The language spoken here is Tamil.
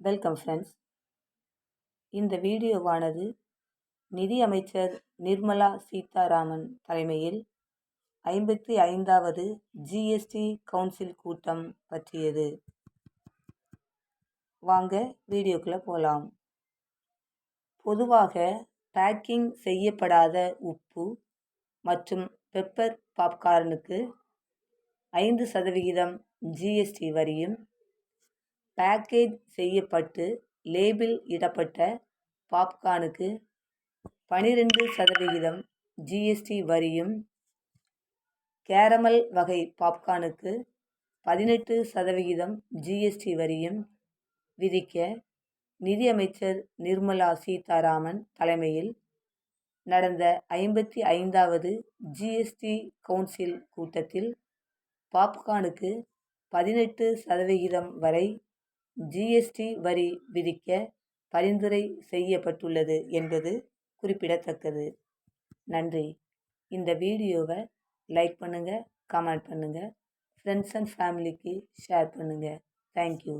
வெல்கம் ஃப்ரெண்ட்ஸ் இந்த வீடியோவானது நிதி அமைச்சர் நிர்மலா சீதாராமன் தலைமையில் ஐம்பத்தி ஐந்தாவது ஜிஎஸ்டி கவுன்சில் கூட்டம் பற்றியது. வாங்க வீடியோக்குள்ளே போகலாம் பொதுவாக பேக்கிங் செய்யப்படாத உப்பு மற்றும் பெப்பர் பாப்கார்னுக்கு ஐந்து சதவிகிதம் ஜிஎஸ்டி வரியும் பேக்கேஜ் செய்யப்பட்டு லேபிள் இடப்பட்ட பாப்கார்னுக்கு பனிரெண்டு சதவிகிதம் ஜிஎஸ்டி வரியும் கேரமல் வகை பாப்கார்னுக்கு பதினெட்டு சதவிகிதம் ஜிஎஸ்டி வரியும் விதிக்க நிதியமைச்சர் நிர்மலா சீதாராமன் தலைமையில் நடந்த ஐம்பத்தி ஐந்தாவது ஜிஎஸ்டி கவுன்சில் கூட்டத்தில் பாப்கார்னுக்கு பதினெட்டு சதவிகிதம் வரை ஜிஎஸ்டி வரி விதிக்க பரிந்துரை செய்யப்பட்டுள்ளது என்பது குறிப்பிடத்தக்கது. நன்றி. இந்த வீடியோவை லைக் பண்ணுங்கள் கமெண்ட் பண்ணுங்கள் ஃப்ரெண்ட்ஸ் அண்ட் ஃபேமிலிக்கு ஷேர் பண்ணுங்கள் தேங்க்யூ